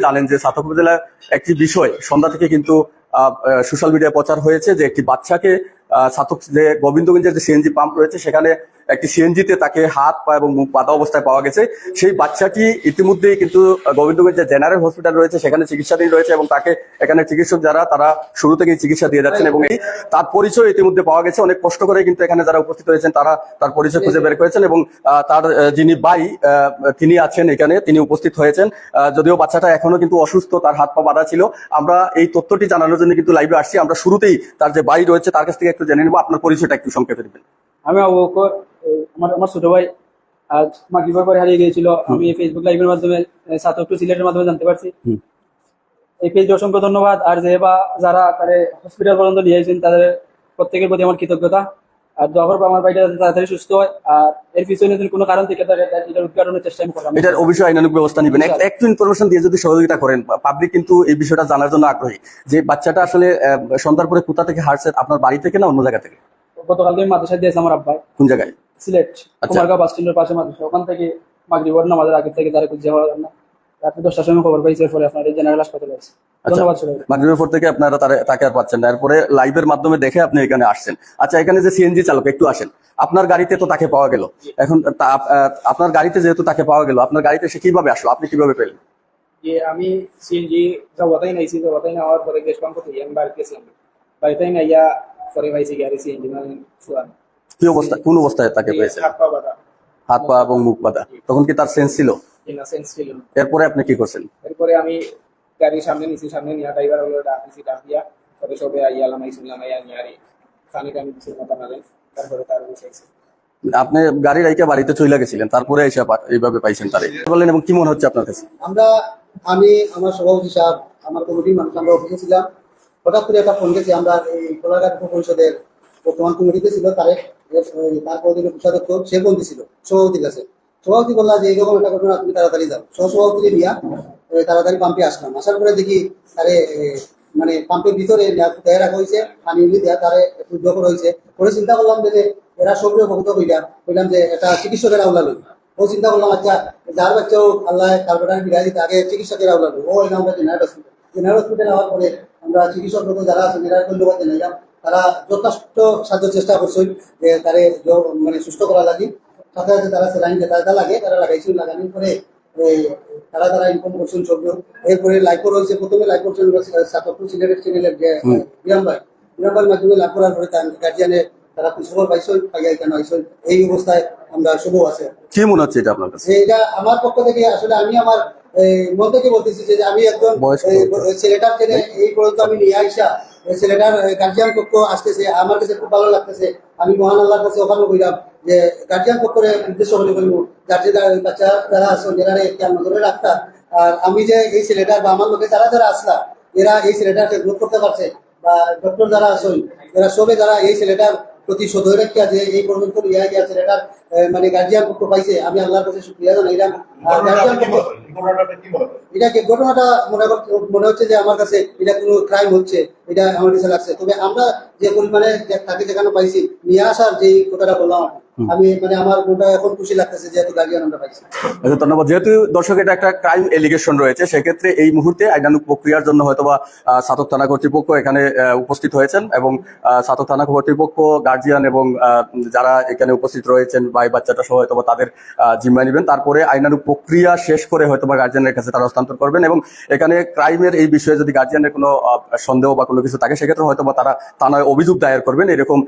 জানেন যে সাতক উপজেলার একটি বিষয়, সন্ধ্যা থেকে কিন্তু সোশ্যাল মিডিয়ায় প্রচার হয়েছে যে একটি বাচ্চাকে সাতক যে গোবিন্দগঞ্জের যে সিএনজি পাম্প রয়েছে সেখানে একটি সিএনজিতে তাকে হাত পা এবং মুখ বাঁধা অবস্থায় পাওয়া গেছে। সেই বাচ্চাটি ইতিমধ্যেই কিন্তু আহ, গোবিন্দগঞ্জের জেনারেল হসপিটাল রয়েছে সেখানে চিকিৎসাধীন রয়েছে এবং তাকে এখানে চিকিৎসক যারা তারা শুরু থেকেই চিকিৎসা দিয়ে যাচ্ছেন এবং এই তার পরিচয় ইতিমধ্যে পাওয়া গেছে। অনেক কষ্ট করে কিন্তু এখানে যারা উপস্থিত হয়েছেন তারা তার পরিচয় খুঁজে বের করেছেন এবং তার যিনি বাই তিনি আছেন এখানে তিনি উপস্থিত হয়েছেন। যদিও বাচ্চাটা এখনও কিন্তু অসুস্থ তার হাত পা বাঁধা ছিল। আমরা এই তথ্যটি জানানোর জন্য কিন্তু লাইভে আসছি। আমরা শুরুতেই তার যে বাই রয়েছে তার কাছ থেকে জেনে নেব আপনার পরিচয়টা একটু সংক্ষেপে দিবেন। আমি আমার আমার ছোট ভাই আজ মাগরিবার পরে হারিয়ে গিয়েছিল। আমি ফেসবুক লাইভের মাধ্যমে সাতক টু সিলেটের মাধ্যমে জানতে পারছি। এই পেজে অসংখ্য ধন্যবাদ। আর যে বা যারা তাদের হসপিটাল পর্যন্ত নিয়ে এসেছেন তাদের প্রত্যেকের প্রতি আমার কৃতজ্ঞতা। আর দোয়া করব আমার ভাইটা যাতে তাড়াতাড়ি সুস্থ হয়। আর এর পিছনে যদি কোনো কারণ থেকে থাকে এটার উদ্ঘাটনের চেষ্টা আমি করলাম। এটার অবশ্যই আইনানুক ব্যবস্থা নেবেন। একটু ইনফরমেশন দিয়ে যদি সহযোগিতা করেন পাবলিক কিন্তু এই বিষয়টা জানার জন্য আগ্রহী। যে বাচ্চাটা আসলে সন্ধ্যার পরে কোথা থেকে হারছে আপনার বাড়ি থেকে না অন্য জায়গা থেকে? গতকালকে আমি মাদ্রাসা দিয়েছে আমার আব্বাই। কোন জায়গায়? সিলেট আচ্ছা। কুমারগাঁও বাস স্ট্যান্ডের পাশে মাদ্রাসা। ওখান থেকে মাগরিবার নামাজের আগে থেকে তারা না। রাত্রি দশটার সময় খবর পাইছে এরপরে আপনার জেনারেল হাসপাতালে আছে। আচ্ছা। ধন্যবাদ সবাই মাগরিবের পর থেকে আপনারা তাকে আর পাচ্ছেন না। এরপরে লাইভের মাধ্যমে দেখে আপনি এখানে আসছেন। আচ্ছা এখানে যে সিএনজি চালক একটু আসেন। আপনার গাড়িতে তো তাকে পাওয়া গেল। এখন আপনার গাড়িতে যেহেতু তাকে পাওয়া গেল আপনার গাড়িতে সে কীভাবে আসলো? আপনি কীভাবে পেলেন? যে আমি সিএনজি যাওয়াতাই নাইছি। যাওয়াতাই নেওয়ার পরে গ্যাস পাম্প থেকে আমি বাড়িতে গেছিলাম বাড়িতেই নাইয়া পরে পাইছি গাড়ি সিএনজি মানে কি অবস্থা? কোন অবস্থায় তাকে পেয়েছেন? হাত পা বাঁধা। হাত পা এবং মুখ বাঁধা। তখন কি তার সেন্স ছিল? ছিল এরপরে আপনি কি করছেন? এরপরে আমি গাড়ির সামনে নিছি সামনে নিয়ে ড্রাইভার হলো ডাক দিছি ডাক পরে সবে আইয়া লামাই শুনলাম আইয়া নিয়ে আরে পানি টানি দিছি মাথা তারপরে তার আপনি গাড়ি রাইকে বাড়িতে চলে গেছিলেন তারপরে এসে এইভাবে পাইছেন তারে। বললেন এবং কি মনে হচ্ছে আপনার কাছে? আমরা আমি আমার সভাপতি সাহেব আমার কমিটির মানুষ আমরা অফিসে ছিলাম। হঠাৎ করে একটা ফোন গেছি আমরা এই কোলাঘাট পরিষদের বর্তমান কমিটিতে ছিল তারে তারপর দিকে সে ফোন দিছিল সভাপতির কাছে। সভাপতি বললা যে এইরকম একটা ঘটনা, তুমি তাড়াতাড়ি যাও। সহসভাপতিকে নিয়া তাড়াতাড়ি পাম্পে আসলাম। আসার পরে দেখি তারে মানে পাম্পের ভিতরে দেয়া রাখা হয়েছে, পানি দেওয়া তারে জখর হয়েছে। পরে চিন্তা করলাম যে এরা সবরে ভক্ত কইলাম কইলাম যে, এটা চিকিৎসকের আওলা লই ও চিন্তা করলাম আচ্ছা যার বাচ্চাও আল্লাহ কার্বোটার বিরাজি তাকে চিকিৎসকের আওলা লই ও এলাম আমরা জেনারেল হসপিটাল জেনারেল হসপিটাল হওয়ার পরে আমরা চিকিৎসক লোক যারা আছেন এরা ধন্যবাদ জানাইলাম তারা যথেষ্ট সাহায্য চেষ্টা করছেন যে, তারে মানে সুস্থ করা লাগি। সাথে সাথে তারা সেলাইন যেটা যেটা লাগে তারা লাগাইছেন লাগানোর পরে তারা তারা ইনফর্ম করছেন সব এরপরে লাইভ রয়েছে প্রথমে লাইভ করছেন সাতপুর সিলেটের চ্যানেলের যে বিরাম ভাই বিরাম ভাইয়ের মাধ্যমে লাভ করার পরে তার গার্জিয়ানে তারা খবর পাইছেন পাইয়া কেন এই অবস্থায় আমরা শুভ আছে। কি মনে হচ্ছে এটা আপনার কাছে? এটা আমার পক্ষ থেকে আসলে আমি আমার মন থেকে বলতেছি যে আমি একজন ছেলেটার জেনে এই পর্যন্ত আমি নিয়ে আইসা ছেলেটার গার্জিয়ান পক্ষ আসতেছে, আমার কাছে খুব ভালো লাগতেছে। আমি মহান আল্লাহর কাছে ওখানে বললাম যে গার্জিয়ান পক্ষে উদ্দেশ্য গার্জিয়ান বাচ্চা যারা নজরে রাখতা আর আমি যে এই ছেলেটার বা আমার লোকে যারা যারা আসলা এরা এই ছেলেটাকে গ্রোথ করতে পারছে, বা ডক্টর যারা আছেন, এরা সবে যারা এই ছেলেটার প্রতি সদয় রেখা যে এই পর্যন্ত ইয়া গিয়া ছেলেটার মানে গার্জিয়ান পক্ষ পাইছে, আমি আল্লাহর কাছে শুক্রিয়া জানাইলাম। আর গার্জিয়ান পক্ষ এটা কি ঘটনাটা মনে মনে হচ্ছে যে আমার কাছে এটা কোনো ক্রাইম হচ্ছে এটা আমার কাছে লাগছে। তবে আমরা যে পরিমাণে তাকে যেখানে পাইছি নিয়ে আসার যে কথাটা বললাম আমি মানে আমার মনটা এখন খুশি লাগতেছে যেহেতু গার্জিয়ান আমরা পাইছি। আচ্ছা ধন্যবাদ। যেহেতু দর্শক এটা একটা ক্রাইম এলিগেশন রয়েছে সেক্ষেত্রে এই মুহূর্তে আইনানুক প্রক্রিয়ার জন্য হয়তোবা আহ, সাতক থানা কর্তৃপক্ষ এখানে আহ, উপস্থিত হয়েছেন এবং সাতক থানা কর্তৃপক্ষ গার্জিয়ান এবং আহ, যারা এখানে উপস্থিত রয়েছেন বা এই বাচ্চাটা সহ হয়তোবা তাদের আহ, জিম্মায় নেবেন। তারপরে আইনানুক প্রক্রিয়া শেষ করে হয়তোবা গার্জিয়ানের কাছে তারা হস্তান্তর করবেন এবং এখানে ক্রাইমের এই বিষয়ে যদি গার্জিয়ানের কোনো সন্দেহ বা কোনো কিছু থাকে, সেক্ষেত্রে হয়তো বা তারা থানায় অভিযোগ দায়ের করবেন। এরকম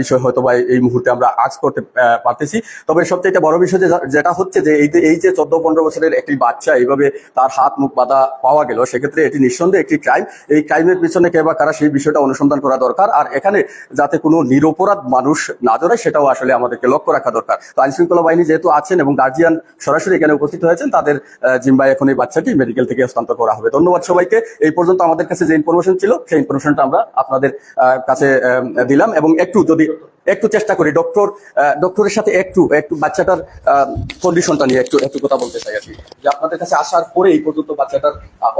বিষয় হয়তোবা এই মুহূর্তে আমরা আজ করতে পারতেছি। তবে সবচেয়ে বড় বিষয় যেটা হচ্ছে যে এই যে এই যে চোদ্দ পনেরো বছরের একটি বাচ্চা এইভাবে তার হাত মুখ বাঁধা পাওয়া গেল, সেক্ষেত্রে এটি নিঃসন্দেহে একটি ক্রাইম এই ক্রাইমের পিছনে কে বা কারা সেই বিষয়টা অনুসন্ধান করা দরকার। আর এখানে যাতে কোনো নিরপরাধ মানুষ না জড়ায়, সেটাও আসলে আমাদেরকে লক্ষ্য রাখা দরকার। তো আইন শৃঙ্খলা বাহিনী যেহেতু আছেন এবং গার্জিয়ান সরাসরি এখানে উপস্থিত হয়েছেন তাদের জিম্বায় এখন এই বাচ্চাটি মেডিকেল থেকে হস্তান্তর করা হবে। ধন্যবাদ সবাইকে। এই পর্যন্ত আমাদের কাছে যে ইনফরমেশন ছিল সেই ইনফরমেশনটা আমরা আপনাদের কাছে দিলাম এবং একটু যদি একটু চেষ্টা করি ডক্টর ডক্টরের সাথে একটু একটু বাচ্চাটার কন্ডিশনটা নিয়ে একটু একটু কথা বলতে চাই আর কি। যে আপনাদের কাছে আসার পরে এই পর্যন্ত বাচ্চাটার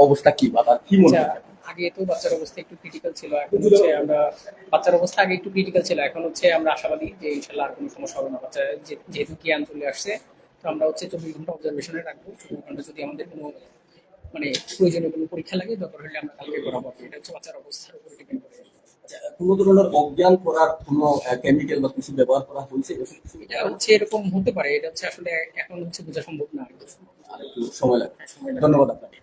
অবস্থা কি বা তার কি মনে আচ্ছা, হয় আগে তো বাচ্চার অবস্থা একটু ক্রিটিক্যাল ছিল এখন হচ্ছে আমরা বাচ্চার অবস্থা আগে একটু ক্রিটিক্যাল ছিল এখন হচ্ছে আমরা আশাবাদী যে ইনশাল্লাহ আর কোনো সমস্যা হবে না। বাচ্চা যেহেতু জ্ঞান চলে আসছে আমরা হচ্ছে চব্বিশ ঘণ্টা অবজারভেশনে রাখব। চব্বিশ ঘণ্টা যদি আমাদের কোনো মানে প্রয়োজনীয় কোনো পরীক্ষা লাগে দরকার হলে আমরা কালকে করাবো। এটা হচ্ছে বাচ্চার অবস্থার উপর ডিপেন্ড করে। আচ্ছা, কোনো ধরনের অজ্ঞান করার কোনো কেমিক্যাল বা কিছু ব্যবহার করা হয়েছে? এটা হচ্ছে এরকম হতে পারে। এটা হচ্ছে আসলে এখন হচ্ছে বোঝা সম্ভব না। আর একটু সময় লাগবে। ধন্যবাদ আপনাকে।